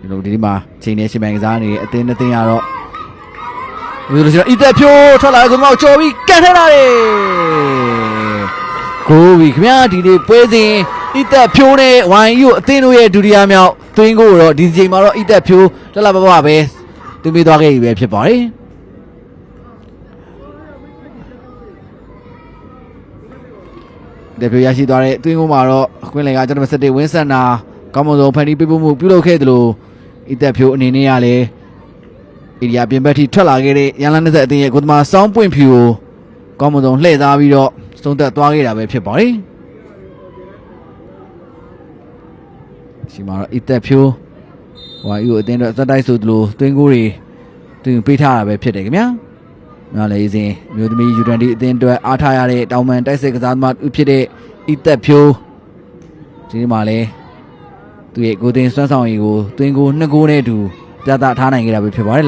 ကျွန်တော်ဒီမှာချိန်နေရှင်ပိုင်ကစားနေတဲ့အတင်းအတင်းကတော့ဘယ်လိုလဲဆိုတော့အီသက်ဖြိုးထွက်လာတဲ့ကောင်ကျော်ပြီးကန်ထလာတယ်ကိုဝီခင်ဗျာဒီနေ့ပွဲစဉ်အီသက်ဖြိုးနဲ့ဝိုင်းယူအတင်းတို့ရဲ့ဒုတိယမြောက်သွင်းကိုတော့ဒီချိန်မှာတော့အီသက်ဖြိုးတက်လာပါပါပဲသူမိသွားခဲ့ပြီပဲဖြစ်ပါတယ်တဲ့ပြရရှိသွားတဲ့အတွင်းကုန်းမှာတော့အခွင့်အလယ်ကကျွန်တော်စတဲ့ဝင်းဆန်နာကောင်းမွန်ဆုံးဖန်တီးပေးဖို့မှုပြုလုပ်ခဲ့သလို အီသက်ဖြိုးအနေနဲ့ကလည်းဧရိယာပြင်ဘက်ထိထွက်လာခဲ့တဲ့ရန်လန်းနေတဲ့အတင်းရဲ့ကိုသမာစောင်းပွင့်ဖြူကိုကောင်းမွန်ဆုံးလှည့်သားပြီးတော့သုံးသက်သွားခဲ့တာပဲဖြစ်ပါတယ်ရှိမှာတော့အီသက်ဖြိုးဟိုအယူအတင်းတော့စက်တိုက်ဆိုသလိုတွင်းကိုတွေတွင်ပေးထားတာပဲဖြစ်တယ်ခင်ဗျာနားလေစဉ်မြို့သမီး U20 အသင်းအတွက်အားထားရတဲ့တောင်ပန်တိုက်စစ်ကစားသမားဦးဖြစ်တဲ့အီသက်ဖြိုးဒီနေ့မှာလည်း သူရဲ့ကိုယ်တင်စွမ်းဆောင်ရည်ကိုတွင်ကိုနှစ်ကိုးနဲ့အတူပြသထားနိုင်ခဲ့တာပဲဖြစ်ပါတယ်